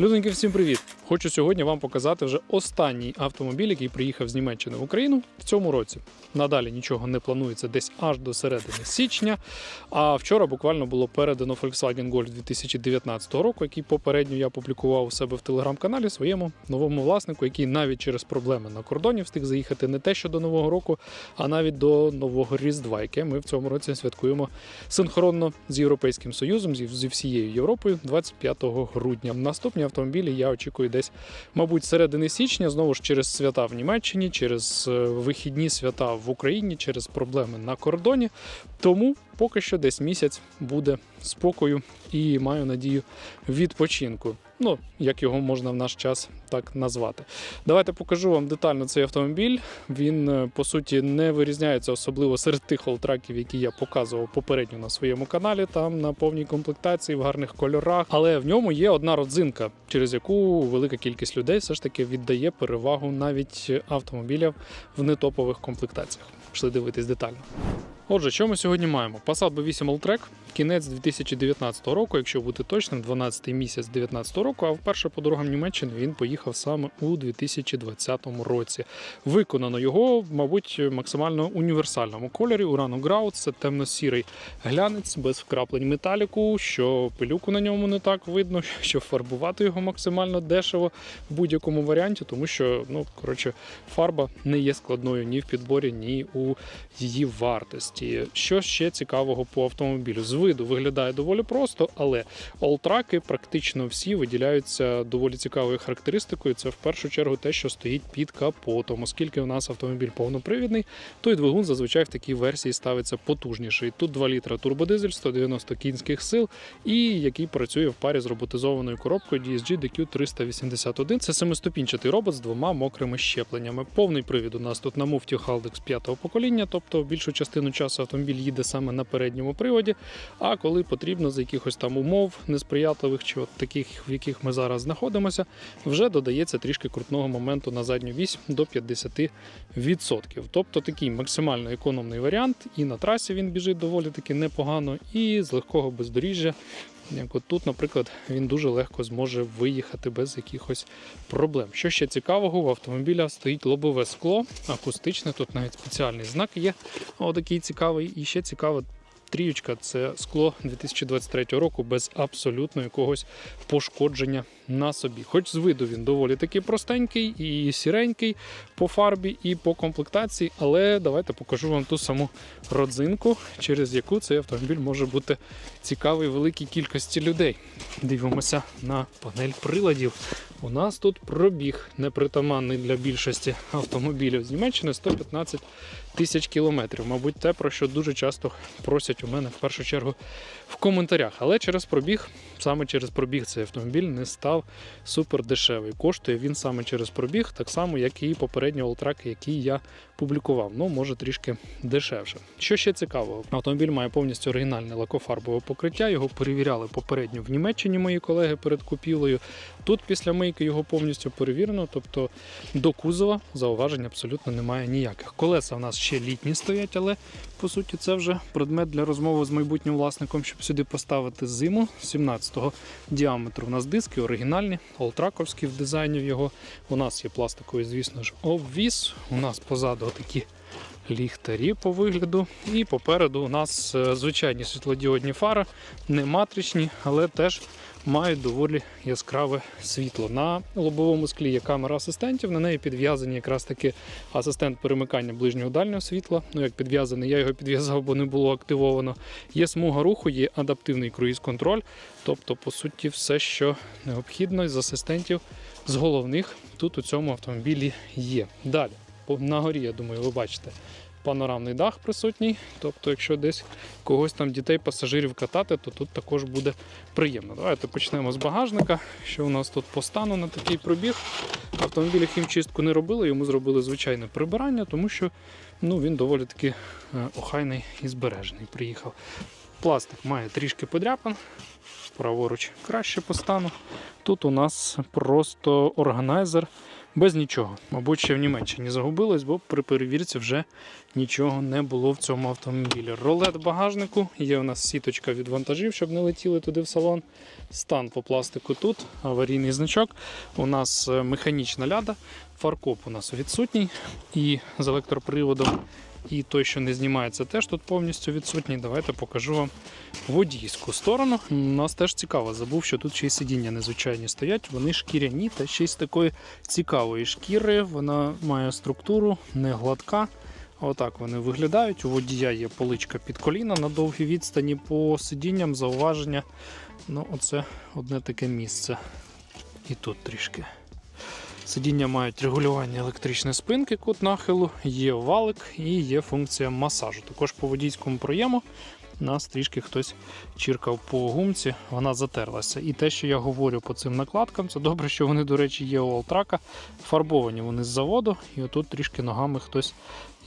Люденьки, всім привіт! Хочу сьогодні вам показати вже останній автомобіль, який приїхав з Німеччини в Україну в цьому році. Надалі нічого не планується десь аж до середини січня. А вчора буквально було передано Volkswagen Golf 2019 року, який попередньо я публікував у себе в телеграм-каналі своєму новому власнику, який навіть через проблеми на кордоні встиг заїхати не те, що до нового року, а навіть до нового Різдва, яке ми в цьому році святкуємо синхронно з Європейським Союзом, зі всією Європою 25 грудня. Наступні автомобілі я очікую десь, мабуть, середини січня, знову ж через свята в Німеччині, через е, вихідні свята в Україні, через проблеми на кордоні. Тому поки що десь місяць буде спокою і маю надію відпочинку. Ну, як його можна в наш час так назвати. Давайте покажу вам детально цей автомобіль. Він е, по суті не вирізняється особливо серед тих олтраків, які я показував попередньо на своєму каналі, там на повній комплектації в гарних кольорах. Але в ньому є одна родзинка, через яку велика кількість людей все ж таки віддає перевагу навіть автомобілям в нетопових комплектаціях. Пішли дивитись детально. Отже, що ми сьогодні маємо? Passat B8 Alltrack, кінець 2019 року, якщо бути точним, 12 місяць 2019 року, а вперше по дорогам Німеччини він поїхав саме у 2020 році. Виконано його, мабуть, максимально універсальному кольорі. Urano Grau, це темно-сірий глянець без вкраплень металіку, що пилюку на ньому не так видно, що фарбувати його максимально дешево в будь-якому варіанті, тому що, ну, коротше, фарба не є складною ні в підборі, ні у її вартості. Що ще цікавого по автомобілю? З виду виглядає доволі просто, але олтраки практично всі виділяються доволі цікавою характеристикою. Це в першу чергу те, що стоїть під капотом. Оскільки у нас автомобіль повнопривідний, то й двигун зазвичай в такій версії ставиться потужніший. Тут 2 літра турбодизель, 190 кінських сил, і який працює в парі з роботизованою коробкою DSG DQ 381. Це семиступінчатий робот з двома мокрими щепленнями. Повний привід у нас тут на муфті Haldex п'ятого покоління, тобто більшу частину часу автомобіль їде саме на передньому приводі. А коли потрібно за якихось там умов несприятливих чи от таких, в яких ми зараз знаходимося, вже додається трішки крутного моменту на задню вісь до 50%. Тобто такий максимально економний варіант, і на трасі він біжить доволі таки непогано, і з легкого бездоріжжя. Як от тут, наприклад, він дуже легко зможе виїхати без якихось проблем. Що ще цікавого, в автомобіля стоїть лобове скло, акустичне, тут навіть спеціальний знак є. Отакий цікавий. І ще цікава тріючка це скло 2023 року без абсолютно якогось пошкодження на собі. Хоч з виду він доволі таки простенький і сіренький по фарбі і по комплектації, але давайте покажу вам ту саму родзинку, через яку цей автомобіль може бути цікавий великій кількості людей. Дивимося на панель приладів. У нас тут пробіг непритаманний для більшості автомобілів з Німеччини 115 тисяч кілометрів. Мабуть, те, про що дуже часто просять у мене в першу чергу в коментарях. Але через пробіг, саме через пробіг цей автомобіль не став супер дешевий. Коштує він саме через пробіг, так само, як і попередні олтраки, які я публікував. Ну, може трішки дешевше. Що ще цікавого? Автомобіль має повністю оригінальне лакофарбове покриття. Його перевіряли попередньо в Німеччині мої колеги перед купівлею. Тут після мийки його повністю перевірено, тобто до кузова зауважень абсолютно немає ніяких. Колеса в нас ще літні стоять, але по суті це вже предмет для розмови з майбутнім власником, щоб сюди поставити зиму 17-го діаметру. У нас диски оригінальні, олтраковські в дизайні його. У нас є пластиковий, звісно ж, обвіс. У нас позаду такі ліхтарі по вигляду. І попереду у нас е, звичайні світлодіодні фари, не матричні, але теж мають доволі яскраве світло. На лобовому склі є камера асистентів, на неї підв'язані якраз таки асистент перемикання ближнього дальнього світла. Ну як підв'язаний, я його підв'язав, бо не було активовано. Є смуга руху, є адаптивний круїз-контроль. Тобто, по суті, все, що необхідно з асистентів, з головних тут у цьому автомобілі є. Далі, на горі, я думаю, ви бачите. Панорамний дах присутній, тобто, якщо десь когось там дітей, пасажирів катати, то тут також буде приємно. Давайте почнемо з багажника. Що у нас тут по стану на такий пробіг? Автомобілі хімчистку не робили, йому зробили звичайне прибирання, тому що ну, він доволі таки е, охайний і збережений. Приїхав. Пластик має трішки подряпан, праворуч краще по стану. Тут у нас просто органайзер без нічого. Мабуть, ще в Німеччині загубилось, бо при перевірці вже нічого не було в цьому автомобілі. Ролет багажнику, є у нас сіточка від вантажів, щоб не летіли туди в салон. Стан по пластику тут, аварійний значок. У нас е, механічна ляда, фаркоп у нас відсутній і з електроприводом. І той, що не знімається, теж тут повністю відсутній. Давайте покажу вам водійську сторону. Нас теж цікаво. Забув, що тут ще й сидіння незвичайні стоять. Вони шкіряні та ще й з такої цікавої шкіри. Вона має структуру, не гладка. Отак вони виглядають. У водія є поличка під коліна на довгій відстані по сидінням, зауваження. Ну, оце одне таке місце. І тут трішки. Сидіння мають регулювання електричної спинки, кут нахилу, є валик і є функція масажу. Також по водійському проєму нас трішки хтось чіркав по гумці, вона затерлася. І те, що я говорю по цим накладкам, це добре, що вони, до речі, є у Олтрака. Фарбовані вони з заводу, і отут трішки ногами хтось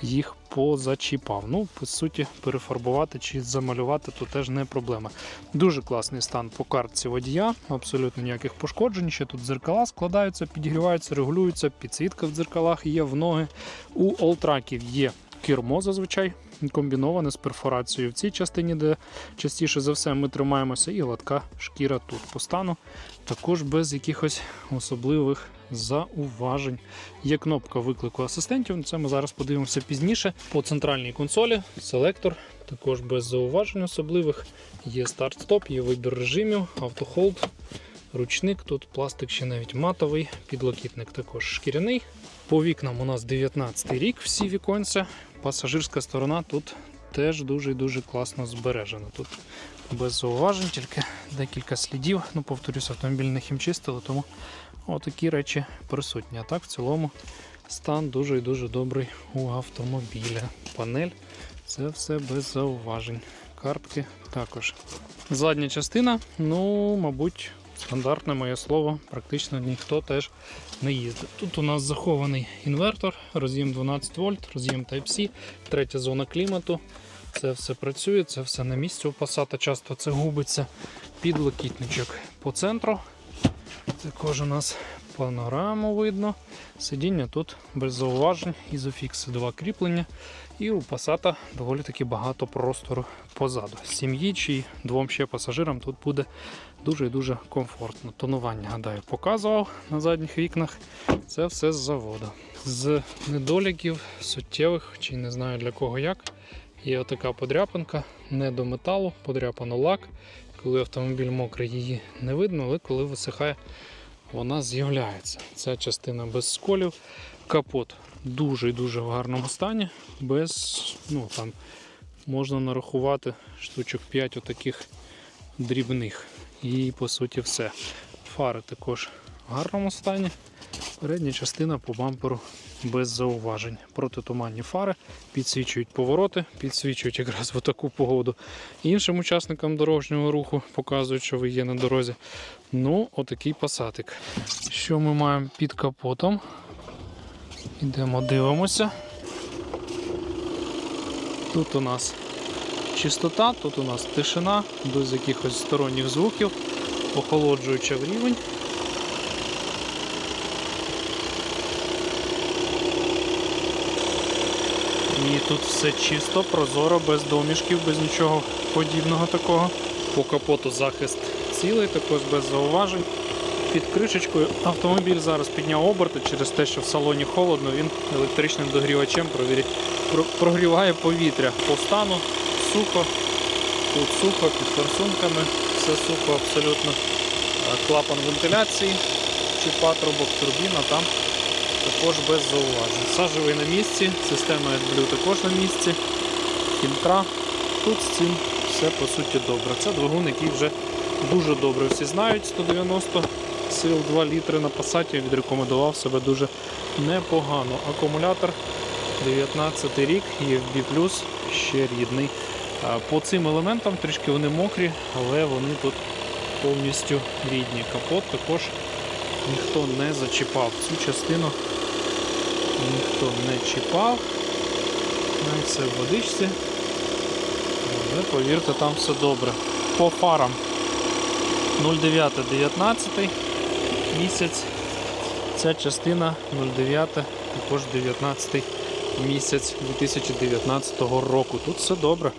їх позачіпав. Ну, по суті, перефарбувати чи замалювати то теж не проблема. Дуже класний стан по картці водія, абсолютно ніяких пошкоджень. Ще тут дзеркала складаються, підігріваються, регулюються, підсвітка в дзеркалах є в ноги. У Олтраків є кермо зазвичай комбіноване з перфорацією в цій частині, де частіше за все ми тримаємося, і гладка шкіра тут по стану. Також без якихось особливих зауважень. Є кнопка виклику асистентів. Це ми зараз подивимося пізніше. По центральній консолі селектор також без зауважень особливих. Є старт-стоп, є вибір режимів, автохолд, ручник. Тут пластик ще навіть матовий, підлокітник також шкіряний. По вікнам у нас 19 рік, всі віконця. Пасажирська сторона тут теж дуже-дуже класно збережена. Тут без зауважень, тільки декілька слідів. Ну, повторюсь, автомобіль не хімчистили, тому отакі речі присутні. А так, в цілому, стан дуже і дуже добрий у автомобіля. Панель це все без зауважень. Картки також. Задня частина, ну, мабуть, стандартне моє слово, практично ніхто теж не їздить. Тут у нас захований інвертор, роз'єм 12 вольт, роз'єм Type-C, третя зона клімату. Це все працює, це все на місці у Passat, часто це губиться. Підлокітничок по центру. Також у нас панораму видно. Сидіння тут без зауважень, ізофікси, два кріплення. І у Passat доволі таки багато простору позаду. Сім'ї чи двом ще пасажирам тут буде дуже і дуже комфортно. Тонування, гадаю, показував на задніх вікнах. Це все з заводу. З недоліків суттєвих, чи не знаю для кого як. Є отака подряпинка, не до металу, подряпано лак. Коли автомобіль мокрий, її не видно, але коли висихає, вона з'являється. Ця частина без сколів. Капот дуже і дуже в гарному стані. Без, ну там можна нарахувати штучок 5 отаких дрібних. І по суті все. Фари також в гарному стані. Передня частина по бамперу без зауважень. Протитуманні фари підсвічують повороти, підсвічують якраз в таку погоду. Іншим учасникам дорожнього руху показують, що ви є на дорозі. Ну, отакий пасатик. Що ми маємо під капотом? Ідемо, дивимося. Тут у нас чистота, тут у нас тишина, без якихось сторонніх звуків, охолоджуюча в рівень. І тут все чисто, прозоро, без домішків, без нічого подібного такого. По капоту захист цілий, також без зауважень. Під кришечкою автомобіль зараз підняв оберти через те, що в салоні холодно, він електричним догрівачем прогріває повітря. По стану сухо, тут сухо, під форсунками, все сухо абсолютно. Е, Клапан вентиляції чи патрубок, турбіна там також без зауважень. Сажевий на місці, система AdBlue також на місці. Фільтра. Тут з цим все по суті добре. Це двигун, який вже дуже добре всі знають. 190 сил 2 літри на пасаті відрекомендував себе дуже непогано. Акумулятор 19 рік, EFB+, ще рідний. По цим елементам трішки вони мокрі, але вони тут повністю рідні. Капот також ніхто не зачіпав. Цю частину ніхто не чіпав. Навіть все в водичці. Але повірте, там все добре. По фарам 09-19 місяць. Ця частина 09, також 19 місяць 2019 року. Тут все добре.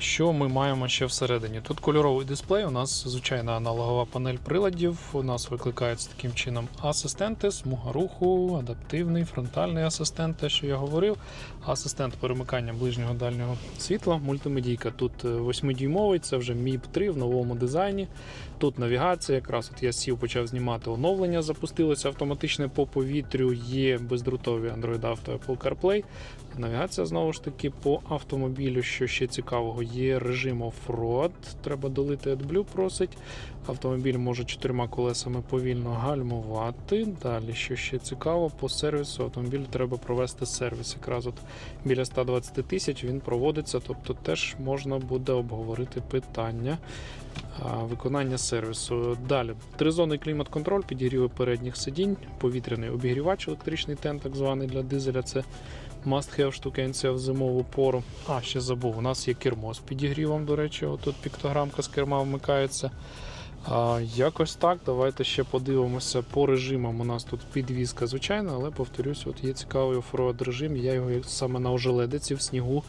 Що ми маємо ще всередині? Тут кольоровий дисплей. У нас звичайна аналогова панель приладів. У нас викликаються таким чином асистенти, смуга руху, адаптивний, фронтальний асистент, те, що я говорив. Асистент перемикання ближнього дальнього світла, мультимедійка. Тут 8-дюймовий, це вже MIP 3 в новому дизайні. Тут навігація. Якраз от я сів, почав знімати оновлення, запустилося автоматичне по повітрю. Є бездрутові Android Auto Apple CarPlay. Навігація знову ж таки по автомобілю, що ще цікавого, є режим оффроад. Треба долити AdBlue просить. Автомобіль може чотирма колесами повільно гальмувати. Далі, що ще цікаво, по сервісу автомобілю треба провести сервіс. Якраз от біля 120 тисяч він проводиться, тобто теж можна буде обговорити питання виконання сервісу. Далі тризонний клімат-контроль, підігріви передніх сидінь, повітряний обігрівач, електричний тен, так званий для дизеля. Це must have штукенція в зимову пору. А, ще забув, у нас є кермо з підігрівом, до речі, отут піктограмка з керма вмикається. А, якось так. Давайте ще подивимося по режимам. У нас тут підвізка звичайно, але повторюсь, от є цікавий оффроад режим. Я його саме на ожеледиці в снігу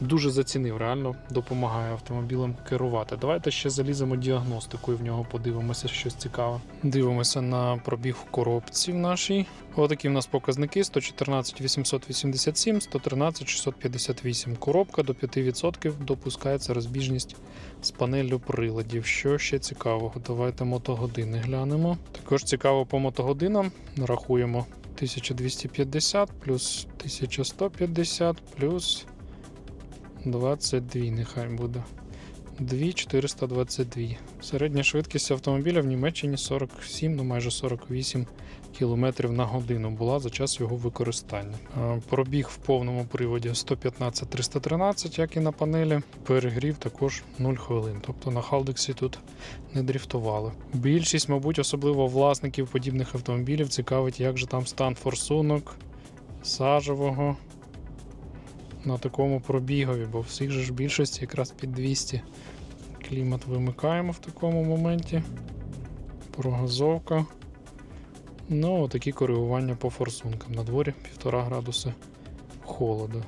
дуже зацінив. Реально допомагає автомобілем керувати. Давайте ще заліземо діагностику і в нього подивимося щось цікаве. Дивимося на пробіг в коробці в нашій. Отакі в нас показники: 114 887, 113 658. Коробка до 5% допускається розбіжність з панеллю приладів. Що ще цікавого? Давайте мотогодини глянемо. Також цікаво по мотогодинам. Рахуємо 1250 плюс 1150 плюс 22, нехай буде. 2422. Середня швидкість автомобіля в Німеччині 47, ну майже 48 км на годину була за час його використання. Е, Пробіг в повному приводі 115-313, як і на панелі. Перегрів також 0 хвилин. Тобто на Халдексі тут не дріфтували. Більшість, мабуть, особливо власників подібних автомобілів, цікавить, як же там стан форсунок, сажевого на такому пробігові, бо всіх же ж більшості якраз під 200. Клімат вимикаємо в такому моменті. Прогазовка. Ну, такі коригування по форсункам. На дворі 1,5 градуси холоду.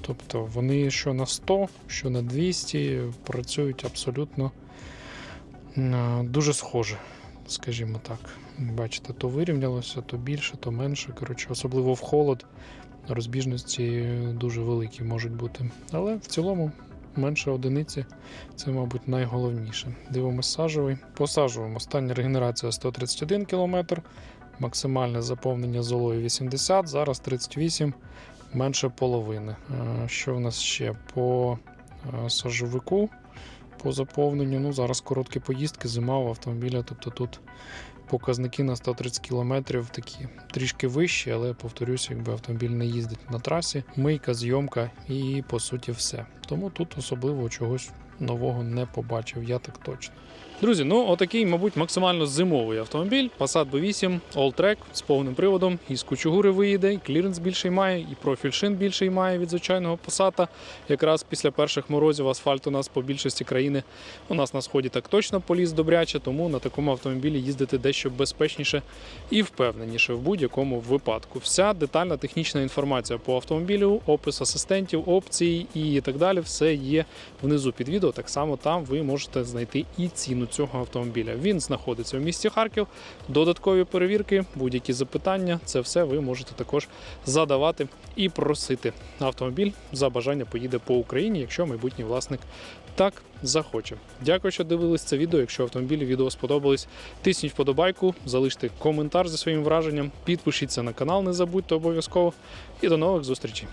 Тобто вони що на 100, що на 200 працюють абсолютно е, дуже схоже, скажімо так. Бачите, то вирівнялося, то більше, то менше. Коротше, особливо в холод розбіжності дуже великі можуть бути. Але в цілому менше одиниці це, мабуть, найголовніше. Дивимось сажевий. Посаджуємо. Остання регенерація 131 км, максимальне заповнення золою 80, зараз 38, менше половини. Е, Що в нас ще по е, сажовику? По заповненню, ну зараз короткі поїздки, зима у автомобіля, тобто тут показники на 130 км такі трішки вищі, але повторюсь, якби автомобіль не їздить на трасі, мийка, зйомка і по суті все. Тому тут особливо чогось нового не побачив, я так точно. Друзі, ну отакий, мабуть, максимально зимовий автомобіль. Passat B8 All-Track з повним приводом. І з кучугури виїде, і кліренс більший має, і профіль шин більший має від звичайного Passat. Якраз після перших морозів асфальт у нас по більшості країни у нас на сході так точно поліз добряче, тому на такому автомобілі їздити дещо безпечніше і впевненіше в будь-якому випадку. Вся детальна технічна інформація по автомобілю, опис асистентів, опцій і так далі, все є внизу під відео. Так само там ви можете знайти і ціну цього автомобіля. Він знаходиться в місті Харків. Додаткові перевірки, будь-які запитання, це все ви можете також задавати і просити. Автомобіль за бажання поїде по Україні, якщо майбутній власник так захоче. Дякую, що дивились це відео. Якщо автомобілі відео сподобались, тисніть вподобайку, залиште коментар зі своїм враженням, підпишіться на канал, не забудьте обов'язково. І до нових зустрічей.